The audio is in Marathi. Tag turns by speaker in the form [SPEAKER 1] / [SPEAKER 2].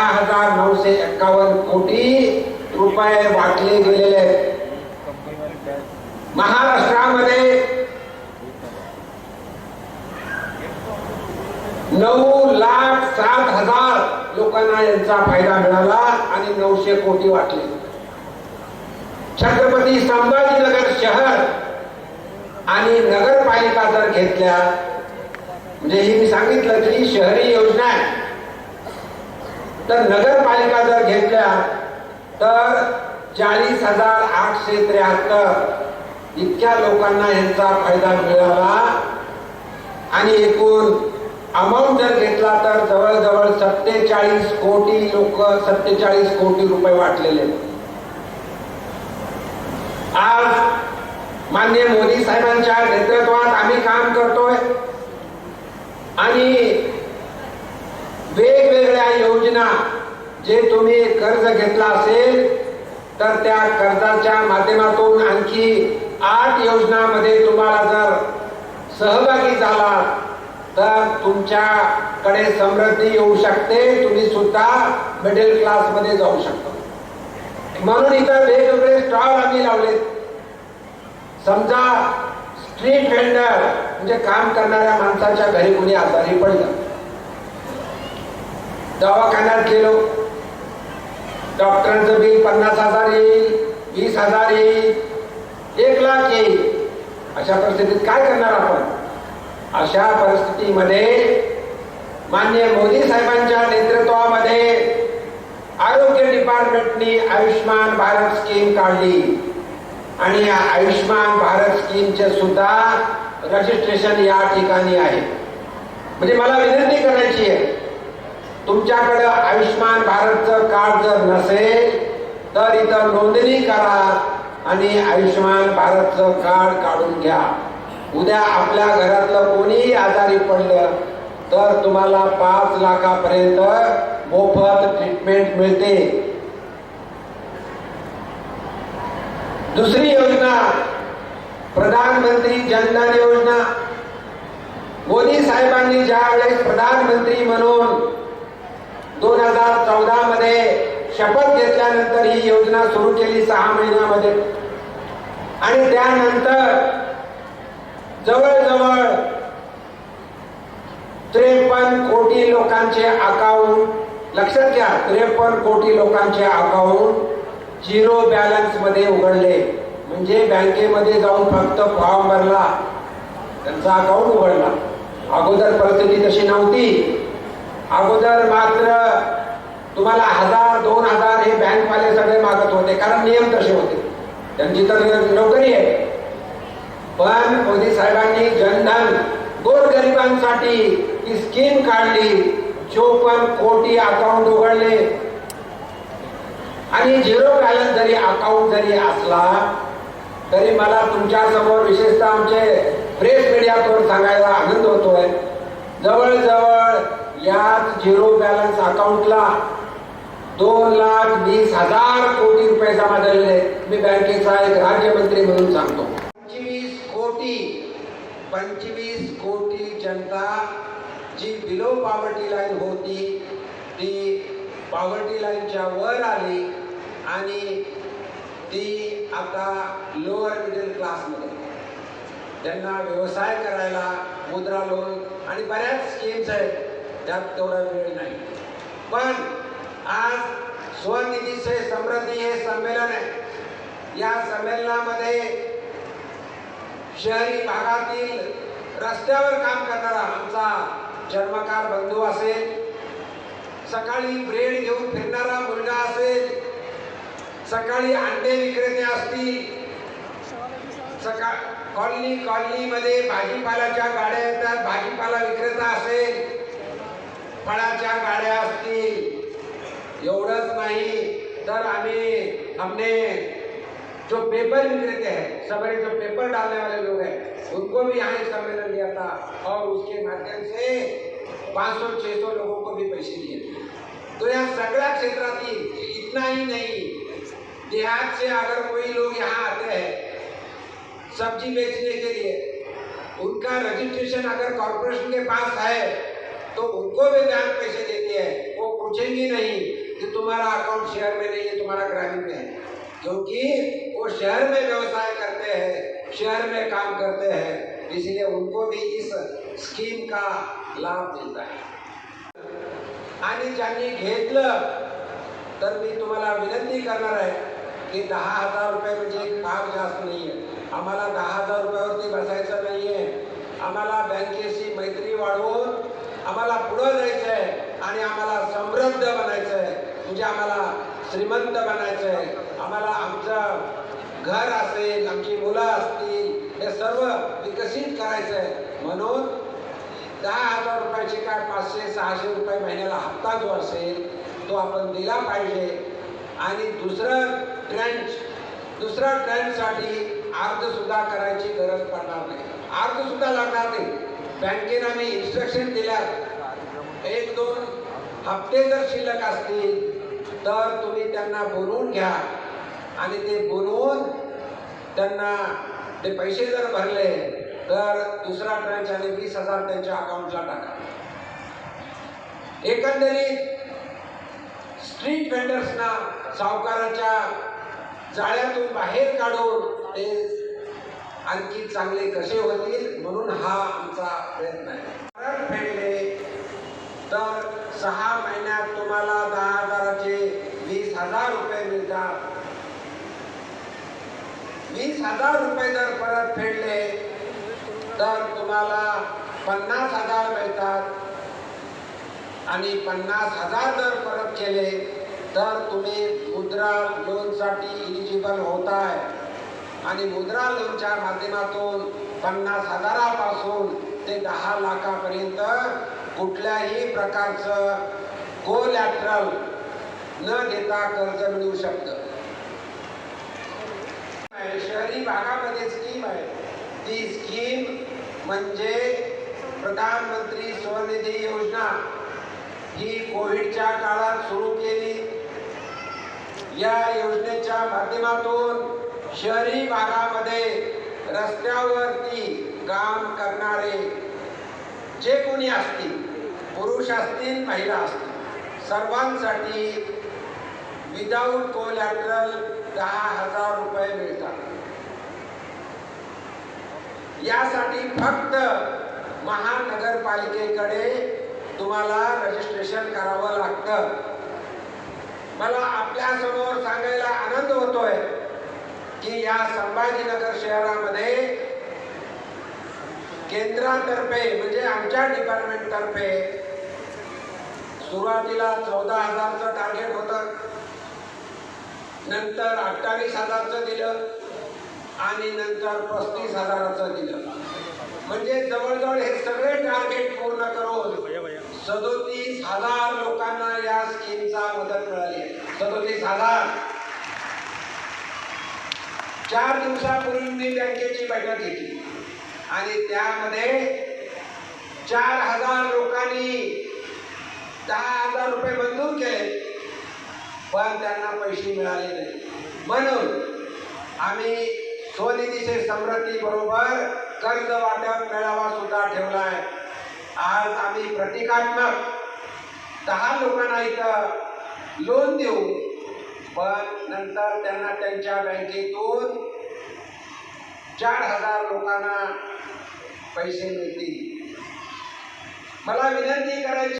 [SPEAKER 1] हजार नऊशे एक्कावन्न कोटी रुपये वाटले गेलेले आहेत. महाराष्ट्रामध्ये नऊ लाख सात हजार लोकांना यांचा फायदा मिळाला आणि नऊशे कोटी वाटले. छत्रपती संभाजीनगर शहर आणि नगरपालिका जर घेतल्या म्हणजे ही मी सांगितलं की शहरी योजना आहे. तर नगरपालिका जर घेतल्या तर चाळीस हजार आठशे त्र्याहत्तर इतक्या लोकांना यांचा फायदा मिळाला. आणि एकूण अमाऊंट जर घेतला तर जवळजवळ सत्तेचाळीस कोटी लोक सत्तेचाळीस कोटी रुपये वाटलेले. आज मान्य मोदी साहेबांच्या नेतृत्वात आम्ही काम करतोय. आणि योजना जे तुम्ही कर्ज घेतला असेल तर त्या कर्जाच्या माध्यमातून आणखी आठ योजनामध्ये तुम्हाला जर सहभागी झाला तर तुमच्याकडे समृद्धी येऊ शकते. तुम्ही सुद्धा मिडल क्लासमध्ये जाऊ शकता. म्हणून इथं वेगवेगळे स्टॉल आम्ही लावलेत. समजा स्ट्रीट वेंडर म्हणजे काम करणाऱ्या माणसाच्या घरी कोणी आजारी पडलं दवाखान्यात गेलो. डॉक्टरांचं बिल पन्नास हजार येईल वीस हजार येईल एक लाख येईल. अशा परिस्थितीत काय करणार आपण? अशा परिस्थितीमध्ये मान्य मोदी साहेबांच्या नेतृत्वामध्ये आरोग्य डिपार्टमेंटनी आयुष्मान भारत स्कीम काढली. आणि या आयुष्मान भारत स्कीमचे सुद्धा रजिस्ट्रेशन या ठिकाणी आहे. म्हणजे मला विनंती करायची तुमच्याकडे आयुष्मान भारतचं कार्ड जर नसेल तर इथं नोंदणी करा आणि आयुष्यमान भारतचं कार्ड काढून घ्या. उद्या आपल्या घरातलं कोणीही आजारी पडलं तर तुम्हाला पाच लाखापर्यंत मोफत ट्रीटमेंट मिळते. दुसरी योजना प्रधानमंत्री जनधन योजना. मोदी साहेबांनी ज्या वेळेस प्रधानमंत्री म्हणून दोन हजार चौदा मध्ये शपथ घेतल्यानंतर ही योजना सुरू केली सहा महिन्यामध्ये. आणि त्यानंतर जवळजवळ त्रेपन्न कोटी लोकांचे अकाउंट लक्षात घ्या त्रेपन्न कोटी लोकांचे अकाउंट झिरो बॅलन्समध्ये उघडले. म्हणजे बँकेमध्ये जाऊन फक्त फॉर्म भरला. त्यांचा अकाउंट उघडला. अगोदर परिस्थिती तशी नव्हती. अगोदर मात्र तुम्हाला हजार दोन हजार हे बँकवाले सगळे मागत होते कारण नियम तसे होते. त्यांची तर नोकरी आहे. पण मोदी साहेबांनी जनधन गोरगरिबांसाठी ही स्कीम काढली. चोपन्न कोटी अकाउंट उघडले. आणि झिरो बॅलन्स जरी अकाउंट जरी असला तरी मला तुमच्यासमोर विशेषतः आमचे प्रेस मीडियातून सांगायला आनंद होतोय. जवळजवळ याच झिरो बॅलन्स अकाउंटला दोन लाख वीस हजार कोटी रुपये जमा झालेले मी बँकेचा एक राज्यमंत्री म्हणून सांगतो. पंचवीस कोटी पंचवीस कोटी जनता जी बिलो पॉवर्टी लाईन होती ती पॉवर्टी लाईनच्या वर आली आणि ती आता लोअर मिडल क्लासमध्ये त्यांना व्यवसाय करायला मुद्रा लोन आणि बऱ्याच स्कीम्स आहेत. त्यात तेवढा वेळ नाही. पण आज स्वनिधीचे समृद्धी हे संमेलन आहे. या संमेलनामध्ये शहरी भागातील रस्त्यावर काम करणारा आमचा जन्मकार बंधू असेल सकाळी ब्रेड घेऊन फिरणारा मुलगा असेल सकाळी अंडे विक्रेते असतील सकाळ कॉलनी कॉलनीमध्ये भाजीपाल्याच्या गाड्या येतात भाजीपाला विक्रेता असेल फळाच्या गाड्या असतील. एवढंच नहीं तर आम्ही हमने जो पेपर विक्रेते हैं सवेरे जो पेपर डालने वाले लोग हैं उनको भी यहाँ एक सम्मेलन लिया था और उसके माध्यम से 500-600 लोगों को भी पैसे दिए थे। तो यह सगळ्या क्षेत्रातील इतना ही नहीं। देहात से अगर कोई लोग यहाँ आते हैं सब्जी बेचने के लिए उनका रजिस्ट्रेशन अगर कॉरपोरेशन के पास है तो उनको भी बैंक पैसे देते हैं। वो पूछेंगी नहीं कि तुम्हारा अकाउंट शहर में नहीं है, तुम्हारा ग्रामीण में है। क्योंकि वो शहर में व्यवसाय करते हैं शहर में काम करते हैं, इसलिए उनको भी इस स्कीम का लाभ मिलता है। आणि ज्यांनी घेतलं तर मी तुम्हाला विनंती करणार आहे की दहा हज़ार रुपये म्हणजे फार जास्त नाही आहे आम्हाला दहा हज़ार रुपयावरती बसायचं नाही बँकेशी मैत्री वाढवून आम्हाला पुढं जायचं आहे आणि आम्हाला समृद्ध बनायचं आहे म्हणजे आम्हाला श्रीमंत बनायचं आहे आम्हाला आमचं घर असेल आमची मुलं असतील हे सर्व विकसित करायचं आहे म्हणून दहा हजार रुपयाचे काय पाचशे सहाशे रुपये महिन्याला हप्ता जो असेल तो आपण दिला पाहिजे. आणि दुसरं ट्रेंच दुसऱ्या ट्रेंडसाठी अर्जसुद्धा करायची गरज पडणार नाही. अर्जसुद्धा लागणार नाही. बँकेनं आम्ही इन्स्ट्रक्शन दिल्या एक दोन हप्ते जर शिल्लक असतील तर तुम्ही त्यांना बोलवून घ्या. आणि ते बोलवून त्यांना ते पैसे जर भरले तर दुसरा ट्रान्च आणि वीस हजार त्यांच्या अकाउंटला टाका. एकंदरीत स्ट्रीट वेंडर्सना सावकाराच्या जाळ्यातून बाहेर काढून ते आणखी चांगले कसे होतील म्हणून हा आमचा प्रयत्न आहे. परत फेडले तर सहा महिन्यात तुम्हाला दहा हजाराचे वीस हजार रुपये मिळतात. वीस हजार रुपये जर परत फेडले तर तुम्हाला पन्नास हजार मिळतात. आणि पन्नास हजार जर परत केले तर तुम्ही मुद्रा लोनसाठी इलिजिबल होत आहे आणि मुद्रा लोनच्या माध्यमातून पन्नास हजारापासून ते दहा लाखापर्यंत कुठल्याही प्रकारचं कोलॅटरल न देता कर्ज मिळू शकतं. शहरी भागामध्ये स्कीम आहे. ती स्कीम म्हणजे प्रधानमंत्री स्वनिधी योजना. ही कोविडच्या काळात सुरू केली. या योजनेच्या माध्यमातून शहरी भागामध्ये रस्त्यावरती काम करणारे जे कोणी असतील पुरुष असतील महिला असतील सर्वांसाठी विदाऊट कोलॅटरल दहा हजार रुपये मिळतात. यासाठी फक्त महानगरपालिकेकडे तुम्हाला रजिस्ट्रेशन करावं लागतं. मला आपल्यासमोर सांगायला आनंद होतोय. की या संभाजीनगर शहरामध्ये केंद्रातर्फे म्हणजे आमच्या डिपार्टमेंट तर्फे सुरुवातीला चौदा हजारचं टार्गेट होतं. नंतर अठ्ठावीस हजारचं दिलं आणि नंतर पस्तीस हजाराचं दिलं. म्हणजे जवळजवळ हे सगळे टार्गेट पूर्ण करून सदोतीस हजार लोकांना या स्कीमचा मदत मिळाली. सदोतीस हजार. चार दिवसापूर्वी मी बँकेची बैठक घेतली. आणि त्यामध्ये चार हजार लोकांनी दहा हजार रुपये मंजूर केले. पण त्यांना पैसे मिळाले नाही. म्हणून आम्ही स्वनिधीचे समृद्धी बरोबर कर्ज वाटप मेळावा सुद्धा ठेवलाय आज आम्ही प्रतिकात्मक दहा लोकांना इथं लोन देऊ. पण नंतर त्यांना त्यांच्या बँकेतून चार हजार लोकांना पैसे मिळतील. मला विनंती करायची